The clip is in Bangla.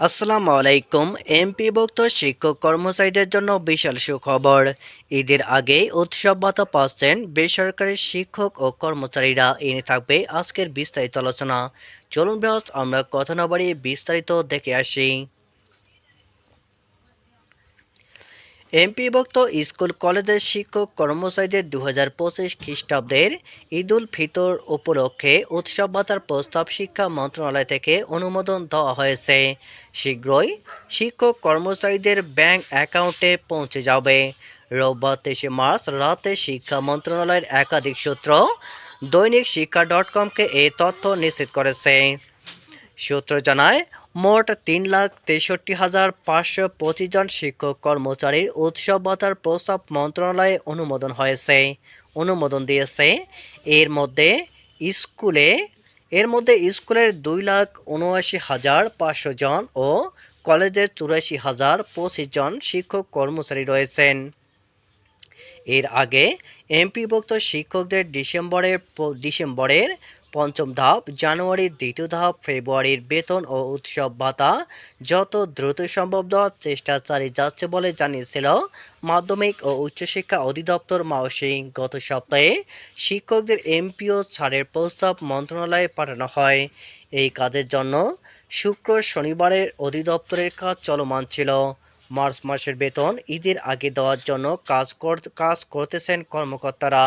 আসসালামু আলাইকুম এমপি এমপিভুক্ত শিক্ষক কর্মচারীদের জন্য বিশাল সুখবর। ঈদের আগে উৎসব ভাতা পাচ্ছেন বেসরকারি শিক্ষক ও কর্মচারীরা এনে থাকবে আজকের বিস্তারিত আলোচনা। চলুন বৃহস্ত আমরা কথা না বাড়িয়ে বিস্তারিত দেখে আসি। এমপিভুক্ত স্কুল কলেজের শিক্ষক কর্মচারীদের দু হাজার পঁচিশ খ্রিস্টাব্দের ঈদুল ফিতর উপলক্ষে উৎসব ভাতার প্রস্তাব শিক্ষা মন্ত্রণালয় থেকে অনুমোদন দেওয়া হয়েছে। শীঘ্রই শিক্ষক কর্মচারীদের ব্যাংক অ্যাকাউন্টে পৌঁছে যাবে। রোববার তেইশে মার্চ রাতে শিক্ষা মন্ত্রণালয়ের একাধিক সূত্র দৈনিক শিক্ষা ডট কমকে এই তথ্য নিশ্চিত করেছে। সূত্র জানায় মোট তিন লাখ তেষট্টি হাজার পাঁচশো পঁচিশ জন শিক্ষক কর্মচারীর উৎসব ভাতার প্রস্তাব মন্ত্রণালয়ে অনুমোদন হয়েছে। অনুমোদন দিয়েছে এর মধ্যে স্কুলে, এর মধ্যে স্কুলের দুই লাখ উনআশি হাজার পাঁচশো জন ও কলেজের চুরাশি হাজার পঁচিশ জন শিক্ষক কর্মচারী রয়েছেন। এর আগে এমপিভুক্ত শিক্ষকদের ডিসেম্বরের ডিসেম্বরের পঞ্চম ধাপ, জানুয়ারির দ্বিতীয় ধাপ, ফেব্রুয়ারির বেতন ও উৎসব ভাতা। যত দ্রুত সম্ভব দেওয়ার চেষ্টা চালিয়ে যাচ্ছে বলে জানিয়েছিল মাধ্যমিক ও উচ্চশিক্ষা অধিদপ্তর মাওসিং গত সপ্তাহে শিক্ষকদের এমপিও ছাড়ের প্রস্তাব মন্ত্রণালয়ে পাঠানো হয়। এই কাজের জন্য শুক্র শনিবারের অধিদপ্তরের কাজ চলমান ছিল। মার্চ মাসের বেতন ঈদের আগে দেওয়ার জন্য কাজ কাজ করতেছেন কর্মকর্তারা।